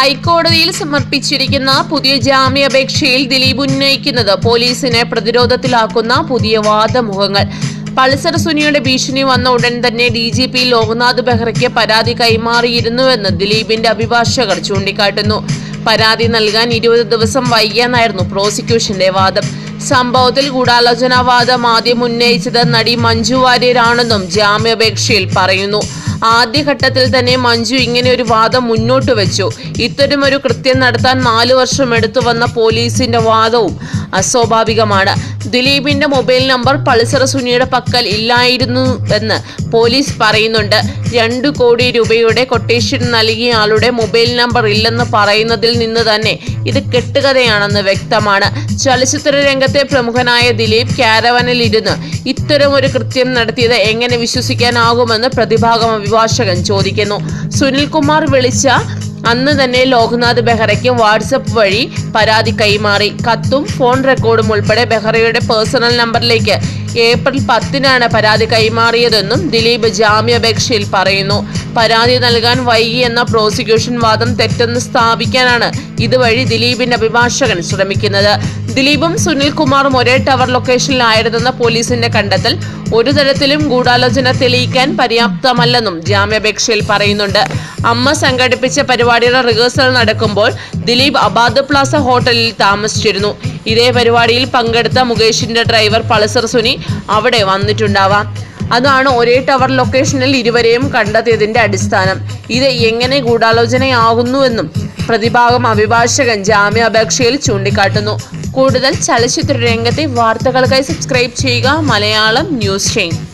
ഹൈക്കോടതിയിൽ സമർപ്പിച്ചിരിക്കുന്ന പുതിയ ജാമ്യാപേക്ഷയിൽ ദിലീപ് ഉന്നയിക്കുന്നത് പോലീസിനെ പ്രതിരോധത്തിലാക്കുന്ന പുതിയ വാദമുഖങ്ങൾ. പൾസർ സുനിയുടെ ഭീഷണി വന്ന ഉടൻ തന്നെ ഡി ജി പി ലോക്നാഥ് ബെഹ്റയ്ക്ക് പരാതി കൈമാറിയിരുന്നുവെന്ന് ദിലീപിന്റെ അഭിഭാഷകർ ചൂണ്ടിക്കാട്ടുന്നു. പരാതി നൽകാൻ ഇരുപത് ദിവസം വൈകിയെന്നായിരുന്നു പ്രോസിക്യൂഷന്റെ വാദം. സംഭവത്തിൽ ഗൂഢാലോചനാവാദം ആദ്യം ഉന്നയിച്ചത് നടി മഞ്ജു വാര്യരാണെന്നും ജാമ്യാപേക്ഷയിൽ പറയുന്നു. ആദ്യഘട്ടത്തിൽ തന്നെ മഞ്ജു ഇങ്ങനെ ഒരു വാദം മുന്നോട്ട് വെച്ചു. ഇത്തരമൊരു കൃത്യം നടത്താൻ നാലു വർഷം എടുത്തു വന്ന പോലീസിന്റെ വാദവും അസ്വാഭാവികമാണ്. ദിലീപിന്റെ മൊബൈൽ നമ്പർ പൾസർ സുനിയുടെ പക്കൽ ഇല്ലായിരുന്നു എന്ന് പോലീസ് പറയുന്നുണ്ട്. രണ്ടു കോടി രൂപയുടെ കൊട്ടേഷൻ നൽകിയ ആളുടെ മൊബൈൽ നമ്പർ ഇല്ലെന്ന് പറയുന്നതിൽ നിന്ന് തന്നെ ഇത് കെട്ടുകഥയാണെന്ന് വ്യക്തമാണ്. ചലച്ചിത്ര രംഗത്തെ പ്രമുഖനായ ദിലീപ് ക്യാരവനിൽ ഇരുന്ന് ഒരു കൃത്യം നടത്തിയത് എങ്ങനെ വിശ്വസിക്കാനാകുമെന്ന് പ്രതിഭാഗം അഭിഭാഷകൻ ചോദിക്കുന്നു. സുനിൽകുമാർ വിളിച്ച അന്ന് തന്നെ ലോക്നാഥ് ബെഹ്റയ്ക്ക് വാട്സപ്പ് വഴി പരാതി കൈമാറി. കത്തും ഫോൺ റെക്കോർഡും ഉൾപ്പെടെ ബെഹ്റയുടെ പേഴ്സണൽ നമ്പറിലേക്ക് ഏപ്രിൽ പത്തിനാണ് പരാതി കൈമാറിയതെന്നും ദിലീപ് ജാമ്യാപേക്ഷയിൽ പറയുന്നു. പരാതി നൽകാൻ വൈകി എന്ന പ്രോസിക്യൂഷൻ വാദം തെറ്റെന്ന് സ്ഥാപിക്കാനാണ് ഇതുവഴി ദിലീപിന്റെ അഭിഭാഷകൻ ശ്രമിക്കുന്നത്. ദിലീപും സുനിൽകുമാറും ഒരേ ടവർ ലൊക്കേഷനിലായിരുന്നെന്ന പോലീസിന്റെ കണ്ടെത്തൽ ഒരു തരത്തിലും ഗൂഢാലോചന തെളിയിക്കാൻ പര്യാപ്തമല്ലെന്നും ജാമ്യാപേക്ഷയിൽ പറയുന്നുണ്ട്. അമ്മ സംഘടിപ്പിച്ച പരിപാടിയുടെ റിഹേഴ്സൽ നടക്കുമ്പോൾ ദിലീപ് അബാദ് പ്ലാസ ഹോട്ടലിൽ താമസിച്ചിരുന്നു. ഇതേ പരിപാടിയിൽ പങ്കെടുത്ത മുകേഷിന്റെ ഡ്രൈവർ പൾസർ സുനി അവിടെ വന്നിട്ടുണ്ടാവാം. അതാണ് ഒരേ ടവർ ലൊക്കേഷനിൽ ഇരുവരെയും കണ്ടെത്തിയതിന്റെ അടിസ്ഥാനം. ഇത് എങ്ങനെ ഗൂഢാലോചനയാകുന്നുവെന്നും പ്രതിഭാഗം അഭിഭാഷകൻ ജാമ്യാപേക്ഷയിൽ ചൂണ്ടിക്കാട്ടുന്നു. കൂടുതൽ ചലച്ചിത്ര രംഗത്തെ വാർത്തകൾക്കായി സബ്സ്ക്രൈബ് ചെയ്യുക മലയാളം ന്യൂസ് ചെയിൻ